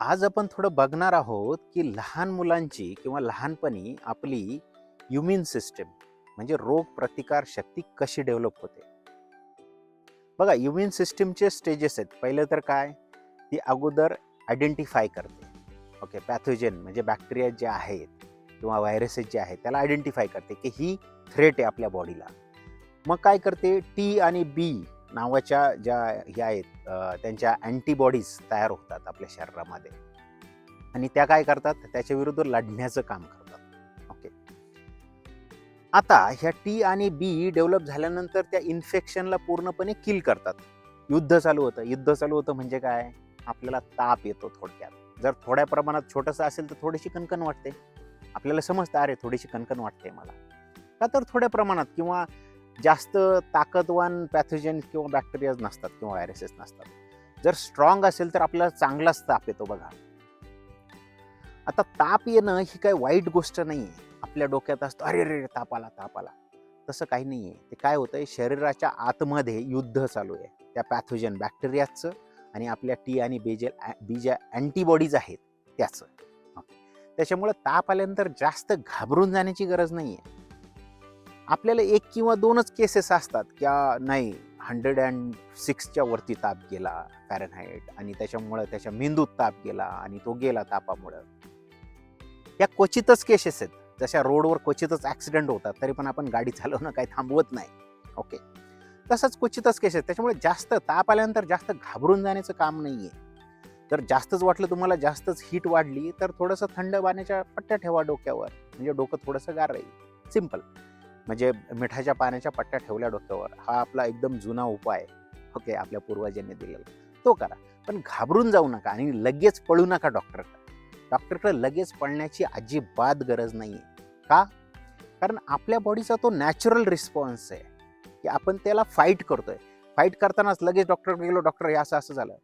आज आपण थोडं बघणार आहोत की लहान मुलांची किंवा लहानपणी आपली इम्युन सिस्टम म्हणजे रोग प्रतिकार शक्ती कशी डेव्हलप होते. बघा इम्युन सिस्टीमचे स्टेजेस आहेत. पहिलं तर काय? ती अगोदर आयडेंटिफाय करते. ओके पॅथोजन म्हणजे बॅक्टेरिया जे आहेत किंवा व्हायरसेस जे आहेत त्याला आयडेंटिफाय करते की ही थ्रेट आहे आपल्या बॉडीला मग काय करते? टी आणि बी नावाच्या ज्या ह्या आहेत त्यांच्या अँटीबॉडीज तयार होतात आपल्या शरीरामध्ये. आणि त्या काय करतात? त्याच्या विरुद्ध लढण्याचं काम करतात. ओके. आता ह्या टी आणि बी डेव्हलप झाल्यानंतर त्या इन्फेक्शनला पूर्णपणे किल करतात. युद्ध चालू होतं. युद्ध चालू होतं म्हणजे काय? आपल्याला ताप येतो थोडक्यात. जर थोड्या प्रमाणात छोटंसं असेल तर थोडीशी कणकण वाटते. आपल्याला समजतं अरे थोडीशी कणकण वाटते मला. का तर थोड्या प्रमाणात किंवा जास्त ताकदवान पॅथोजन किंवा बॅक्टेरियाज नसतात किंवा व्हायरसेस नसतात. जर स्ट्रॉंग असेल तर आपल्याला चांगलाच ताप येतो बघा. आता ताप येणं ही काही वाईट गोष्ट नाही आहे आपल्या डोक्यात असतं अरे रे ताप आला ताप आला. तसं काही नाही आहे ते काय होतंय? शरीराच्या आतमध्ये युद्ध चालू आहे. त्या पॅथोजन बॅक्टेरियाचं आणि आपल्या टी आणि बेजेल बी ज्या अँटीबॉडीज आहेत त्याचं. त्याच्यामुळं ताप आल्यानंतर जास्त घाबरून जाण्याची गरज नाही आहे आपल्याला एक किंवा दोनच केसेस असतात. की नाही हंड्रेड अँड सिक्सच्या वरती ताप गेला फॅरनहाईट आणि त्याच्यामुळं त्याच्या मेंदूत ताप गेला आणि तो गेला तापामुळं. या क्वचितच केसेस आहेत. जशा रोडवर क्वचितच ॲक्सिडेंट होतात तरी पण आपण गाडी चालवणं काही थांबवत नाही. ओके तसंच क्वचितच केसेस त्याच्यामुळे जास्त ताप आल्यानंतर जास्त घाबरून जाण्याचं काम नाही आहे जर जास्तच वाटलं तुम्हाला जास्तच हीट वाढली तर थोडंसं थंड पाण्याच्या पट्ट्या ठेवा डोक्यावर. म्हणजे डोकं थोडंसं गार राहील. सिंपल म्हणजे मिठाच्या पाण्याच्या पट्ट्या ठेवल्या डोक्यावर. हा आपला एकदम जुना उपाय ओके आपल्या पूर्वजांनी दिलेला. तो करा. पण घाबरून जाऊ नका आणि लगेच पळू नका डॉक्टरकडे. डॉक्टरकडे लगेच पळण्याची अजिबात गरज नाही आहे का? कारण आपल्या बॉडीचा तो नॅचरल रिस्पॉन्स आहे. की आपण त्याला फाईट करतोय. फाईट करतानाच लगेच डॉक्टरकडे गेलो डॉक्टर हे असं असं झालं.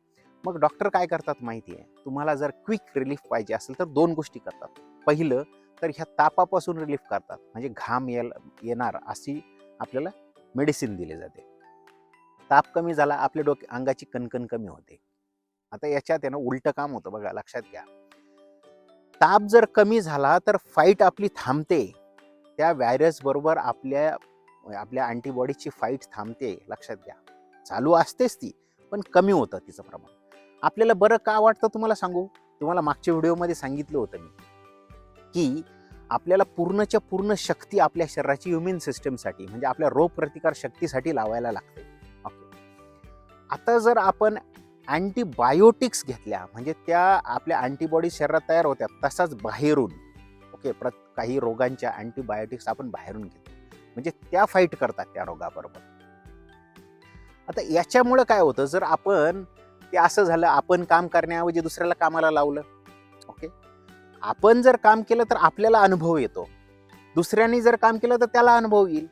मग डॉक्टर काय करतात माहिती आहे तुम्हाला जर क्विक रिलीफ पाहिजे असेल तर दोन गोष्टी करतात. पहिलं तर ह्या तापापासून रिलीफ करतात. म्हणजे घाम येल येणार अशी आपल्याला मेडिसिन दिली जाते. ताप कमी झाला आपल्या डोके अंगाची कणकण कमी होते. आता याच्यात आहे ना उलटं काम होतं बघा लक्षात घ्या. ताप जर कमी झाला तर फाईट आपली थांबते. त्या व्हायरस बरोबर आपल्या आपल्या अँटीबॉडीची फाईट थांबते लक्षात घ्या. चालू असतेच ती पण कमी होतं तिचं प्रमाण. आपल्याला बरं का वाटतं तुम्हाला सांगू? तुम्हाला मागच्या व्हिडिओमध्ये सांगितलं होतं मी. की आपल्याला पूर्णच्या पूर्ण शक्ती आपल्या शरीराची इम्युन सिस्टमसाठी म्हणजे आपल्या रोग प्रतिकार शक्तीसाठी लावायला लागते. ओके आता जर आपण अँटीबायोटिक्स घेतल्या म्हणजे त्या आपल्या अँटीबॉडी शरीरात तयार होत्या तसाच बाहेरून ओके प्र काही रोगांच्या अँटीबायोटिक्स आपण बाहेरून घेतो. म्हणजे त्या फाईट करतात त्या रोगाबरोबर. आता याच्यामुळं काय होतं जर आपण ते असं झालं आपण काम करण्याऐवजी दुसऱ्याला कामाला लावलं आपण जर काम केलं तर आपल्याला अनुभव येतो. दुसऱ्यांनी जर काम केलं तर त्याला अनुभव येईल.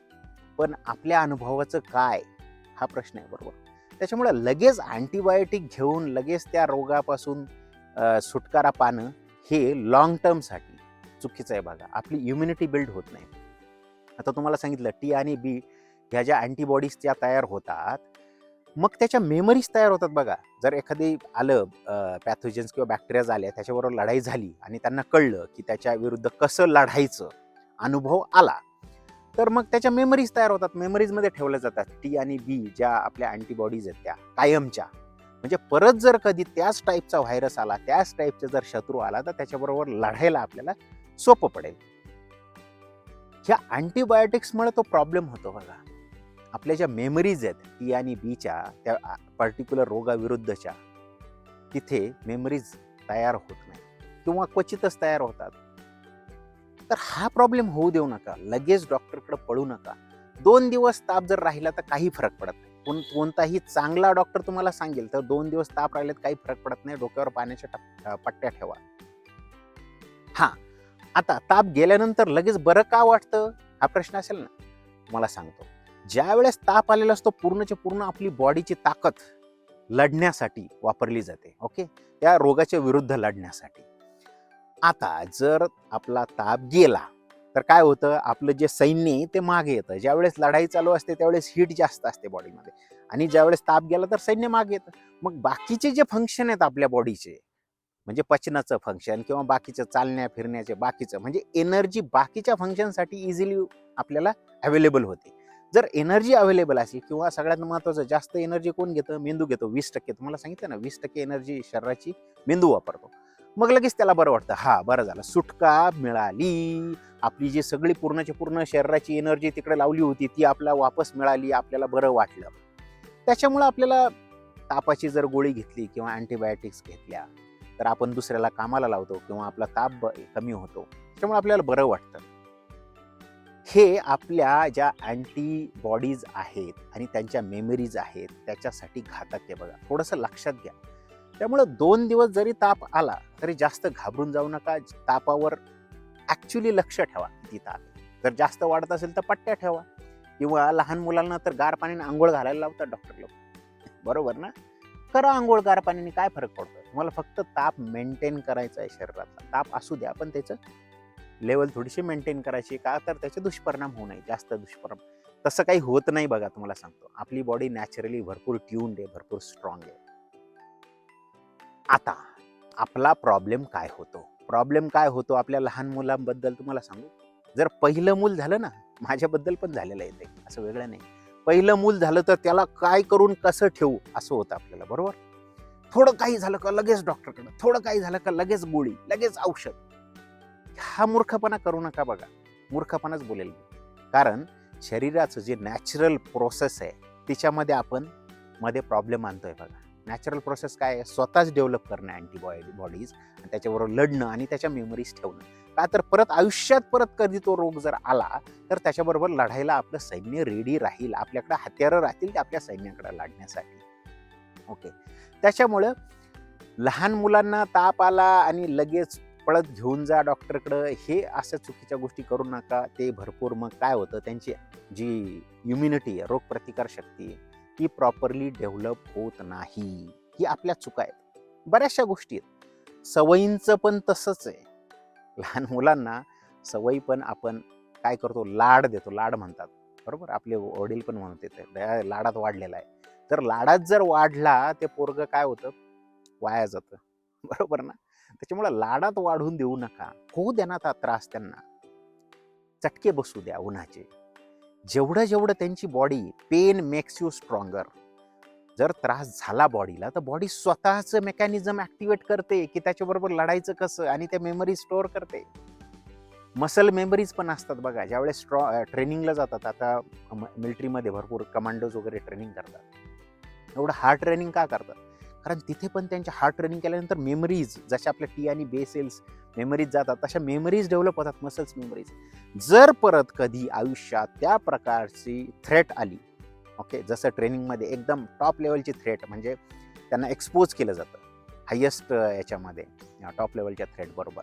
पण आपल्या अनुभवाचं काय? हा प्रश्न आहे बरोबर. त्याच्यामुळे लगेच अँटीबायोटिक घेऊन लगेच त्या रोगापासून सुटकारा पाणं हे लॉंग टर्मसाठी चुकीचं आहे बघा. आपली इम्युनिटी बिल्ड होत नाही. आता तुम्हाला सांगितलं टी आणि बी ह्या ज्या अँटीबॉडीज त्या तयार होतात मग त्याच्या मेमरीज तयार होतात बघा. जर एखादी आलं पॅथोजन्स किंवा बॅक्टेरियाज आल्या त्याच्याबरोबर लढाई झाली आणि त्यांना कळलं की त्याच्या विरुद्ध कसं लढायचं अनुभव आला. तर मग त्याच्या मेमरीज तयार होतात. मेमरीजमध्ये ठेवल्या जातात. टी आणि बी ज्या आपल्या अँटीबॉडीज आहेत त्या कायमच्या. म्हणजे परत जर कधी त्याच टाईपचा व्हायरस आला त्याच टाईपचा जर शत्रू आला तर त्याच्याबरोबर लढायला आपल्याला सोपं पडेल. ह्या अँटीबायोटिक्समुळे तो प्रॉब्लेम होतो बघा. आपल्या ज्या मेमरीज आहेत टी आणि बीच्या त्या पर्टिक्युलर रोगाविरुद्धच्या तिथे मेमरीज तयार होत नाही किंवा क्वचितच तयार होतात. तर हा प्रॉब्लेम होऊ देऊ नका. लगेच डॉक्टरकडे पळू नका. दोन दिवस ताप जर राहिला तर काही फरक पडत नाही. कोण कोणताही चांगला डॉक्टर तुम्हाला सांगेल तर दोन दिवस ताप राहिलेत काही फरक पडत नाही. डोक्यावर पाण्याच्या टप- पट्ट्या ठेवा. हा. आता ताप गेल्यानंतर लगेच बरं का वाटतं? हा प्रश्न असेल ना. तुम्हाला सांगतो. ज्या वेळेस ताप आलेला असतो पूर्णच्या पूर्ण आपली बॉडीची ताकद लढण्यासाठी वापरली जाते ओके त्या रोगाच्या विरुद्ध लढण्यासाठी. आता जर आपला ताप गेला तर काय होतं? आपलं जे सैन्य आहे ते मागे येतं. ज्यावेळेस लढाई चालू असते त्यावेळेस हीट जास्त असते बॉडीमध्ये आणि ज्यावेळेस ताप गेला तर सैन्य मागे येतं. मग बाकीचे जे फंक्शन आहेत आपल्या बॉडीचे म्हणजे पचनाचं फंक्शन किंवा बाकीचं चालण्या फिरण्याचे बाकीचं म्हणजे एनर्जी बाकीच्या फंक्शनसाठी इझिली आपल्याला अवेलेबल होते. जर एनर्जी अवेलेबल असेल किंवा सगळ्यात महत्त्वाचं जास्त एनर्जी कोण घेतं? मेंदू घेतो. वीस टक्के. तुम्हाला सांगितलं ना वीस टक्के एनर्जी शरीराची मेंदू वापरतो. मग लगेच त्याला बरं वाटतं. हा बरं झालं. सुटका मिळाली. आपली जी सगळी पूर्णची पूर्ण शरीराची एनर्जी तिकडे लावली होती ती आपल्याला वापस मिळाली आपल्याला बरं वाटलं. त्याच्यामुळं आपल्याला तापाची जर गोळी घेतली किंवा अँटीबायोटिक्स घेतल्या तर आपण दुसऱ्याला कामाला लावतो किंवा आपला ताप ब- कमी होतो. त्यामुळे आपल्याला बरं वाटतं. हे आपल्या ज्या अँटीबॉडीज आहेत आणि त्यांच्या मेमरीज आहेत त्याच्यासाठी घातक आहे बघा. थोडंसं लक्षात घ्या. त्यामुळं दोन दिवस जरी ताप आला तरी जास्त घाबरून जाऊ नका. तापावर ॲक्च्युली लक्ष ठेवा किती ताप जर जास्त वाढत असेल तर पट्ट्या ठेवा. किंवा लहान मुलांना तर गार पाण्याने आंघोळ घालायला लावतात डॉक्टर लोक. बरोबर ना? करा आंघोळ गार पाण्याने काय फरक पडतो तुम्हाला फक्त ताप मेंटेन करायचा आहे शरीरातला. ताप असू द्या पण त्याचं लेवल थोडीशी मेंटेन करायची का तर त्याचे दुष्परिणाम होऊ नये जास्त दुष्परिणाम. तसं काही होत नाही बघा तुम्हाला सांगतो. आपली बॉडी नॅचरली भरपूर ट्यून्ड आहे भरपूर स्ट्रॉंग आहे. आता आपला प्रॉब्लेम काय होतो? प्रॉब्लेम काय होतो? आपल्या लहान मुलांबद्दल तुम्हाला सांगू? जर पहिलं मूल झालं ना माझ्याबद्दल पण झालेलं आहे ते असं वेगळं नाही. पहिलं मूल झालं तर त्याला काय करून कसं ठेवू? असं होतं आपल्याला बरोबर? थोडं काही झालं का लगेच डॉक्टरकडे थोडं काही झालं का लगेच गोळी लगेच औषध. हा मूर्खपणा करू नका बघा. मूर्खपणाच बोलेल कारण शरीराचं जे नॅचरल प्रोसेस आहे तिच्यामध्ये आपण मध्ये प्रॉब्लेम आणतोय बघा. नॅचरल प्रोसेस काय आहे? स्वतःच डेव्हलप करणं अँटीबॉडी बॉडीज आणि त्याच्याबरोबर लढणं आणि त्याच्या मेमरीज ठेवणं. का तर परत आयुष्यात परत कधी तो रोग जर आला तर त्याच्याबरोबर लढायला आपलं सैन्य रेडी राहील. आपल्याकडे हत्यारं राहतील ते आपल्या सैन्याकडे लढण्यासाठी ओके त्याच्यामुळं लहान मुलांना ताप आला आणि लगेच पळत घेऊन जा डॉक्टरकडं. हे अशा चुकीच्या गोष्टी करू नका. ते भरपूर मग काय होतं त्यांची जी इम्युनिटी आहे रोगप्रतिकार शक्ती आहे, ती प्रॉपरली डेव्हलप होत नाही. ही आपल्या चुका आहेत. बऱ्याचशा गोष्टी आहेत. सवयींचं पण तसंच आहे. लहान मुलांना सवयी पण आपण काय करतो लाड देतो. लाड म्हणतात. बरोबर? आपले वडील पण म्हणत येते लाडात वाढलेला आहे. तर लाडात जर वाढला ते पोरग काय होतं? वाया जातं. बरोबर ना? त्याच्यामुळे लाडात वाढून देऊ नका. होऊ द्या ना आता त्रास त्यांना. चटके बसू द्या उन्हाचे. जेवढं जेवढं त्यांची body pain makes you stronger जर त्रास झाला बॉडीला तर बॉडी स्वतःचं मेकॅनिझम ॲक्टिवेट करते की त्याच्याबरोबर लढायचं कसं आणि त्या मेमरी स्टोअर करते. मसल मेमरीज पण असतात बघा ज्यावेळेस स्ट्रॉ ट्रेनिंगला जातात आता मिलिटरीमध्ये भरपूर कमांडोज वगैरे ट्रेनिंग करतात. एवढं हार्ड ट्रेनिंग का करतात? कारण तिथे पण त्यांच्या हार्ड ट्रेनिंग केल्यानंतर मेमरीज जशा आपल्या टी आणि बे सेल्स मेमरीज जातात तशा मेमरीज डेव्हलप होतात मसल्स मेमरीज जर परत कधी आयुष्यात त्या प्रकारची थ्रेट आली ओके जसं ट्रेनिंगमध्ये एकदम टॉप लेवलची थ्रेट म्हणजे त्यांना एक्सपोज केलं जातं हायेस्ट याच्यामध्ये टॉप लेवलच्या थ्रेट बरोबर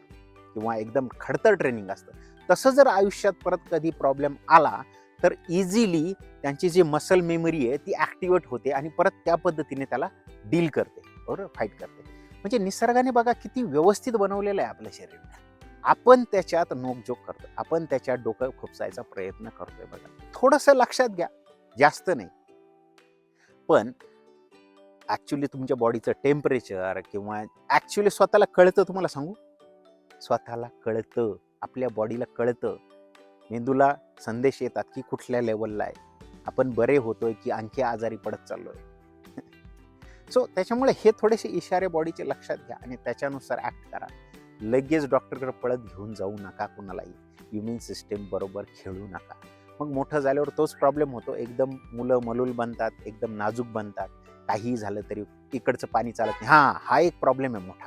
किंवा एकदम खडतर ट्रेनिंग असतं तसं जर आयुष्यात परत कधी प्रॉब्लेम आला तर इझिली त्यांची जी मसल मेमरी आहे ती ॲक्टिवेट होते आणि परत त्या पद्धतीने त्याला डील करते बरोबर? फाईट करते. म्हणजे निसर्गाने बघा किती व्यवस्थित बनवलेलं आहे आपलं शरीर आपण त्याच्यात नोकझोक करतो आपण त्याच्यात डोकं खुपसायचा प्रयत्न करतोय बघा. थोडंसं लक्षात घ्या. जास्त नाही. पण ॲक्च्युली तुमच्या बॉडीचं टेम्परेचर किंवा ॲक्च्युली स्वतःला कळतं तुम्हाला सांगू? स्वतःला कळतं. आपल्या बॉडीला कळतं. मेंदूला संदेश येतात की कुठल्या लेवलला आहे. आपण बरे होतोय की आणखी आजारी पडत चाललोय. सो त्याच्यामुळे हे थोडेसे इशारे बॉडीचे लक्षात घ्या आणि त्याच्यानुसार ऍक्ट करा. लगेच डॉक्टरकडे पळत घेऊन जाऊ नका कुणालाही. इम्युन सिस्टीम बरोबर खेळू नका. मग मोठं झाल्यावर तोच प्रॉब्लेम होतो. एकदम मुलं मलूल बनतात एकदम नाजूक बनतात. काहीही झालं तरी इकडचं पाणी चालत नाही. हा हा एक प्रॉब्लेम आहे मोठा.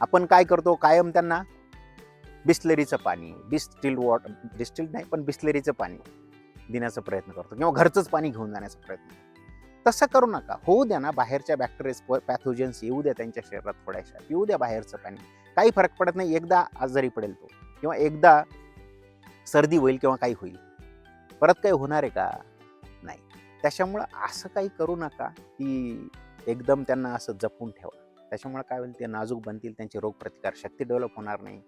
आपण काय करतो? कायम त्यांना बिस्लरीचं पाणी डिस्टिल वॉटर डिस्टिल नाही पण बिस्लरीचं पाणी देण्याचा प्रयत्न करतो किंवा घरचंच पाणी घेऊन जाण्याचा प्रयत्न करतो. तसं करू नका. होऊ द्या ना बाहेरच्या बॅक्टेरियाज पॅथोजन्स येऊ द्या त्यांच्या शरीरात थोड्याशा. पिऊ द्या बाहेरचं पाणी. काही फरक पडत नाही. एकदा आजारी पडेल तो. किंवा एकदा सर्दी होईल किंवा काही होईल. परत काही होणार आहे का? नाही. त्याच्यामुळं असं काही करू नका की एकदम त्यांना असं जपून ठेवा. त्याच्यामुळे काय होईल? ते नाजूक बनतील त्यांची रोगप्रतिकार शक्ती डेव्हलप होणार नाही.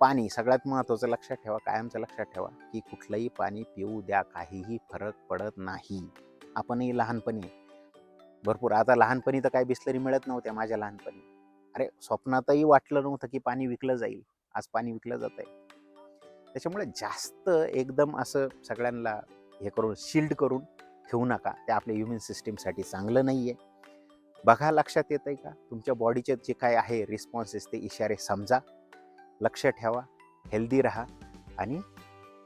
पाणी सगळ्यात महत्त्वाचं लक्षात ठेवा कायमचं लक्षात ठेवा की कुठलंही पाणी पिऊ द्या काहीही फरक पडत नाही. आपणही लहानपणी भरपूर आता लहानपणी तर काही बिस्लरी मिळत नव्हत्या माझ्या लहानपणी. अरे स्वप्नातही वाटलं नव्हतं की पाणी विकलं जाईल. आज पाणी विकलं जात आहे. त्याच्यामुळे जास्त एकदम असं सगळ्यांना हे करून शिल्ड करून ठेवू नका. ते आपल्या इम्युन सिस्टीमसाठी चांगलं नाही आहे बघा लक्षात येत आहे का? तुमच्या बॉडीचे जे काय आहे रिस्पॉन्सेस ते इशारे समजा. लक्ष ठेवा हेल्दी राहा आणि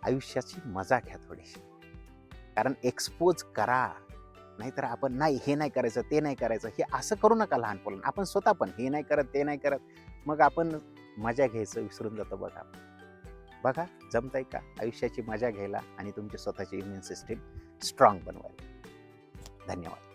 आयुष्याची मजा घ्या थोडीशी. कारण एक्सपोज करा. नाहीतर आपण नाही हे नाही करायचं ते नाही करायचं हे असं करू नका लहानपणा आपण स्वतः पण हे नाही करत ते नाही करत. मग आपण मजा घ्यायचं विसरून जातो बघा. बघा जमतंय का आयुष्याची मजा घ्यायला आणि तुमची स्वतःची इम्युन सिस्टीम स्ट्रॉंग बनवायला. धन्यवाद.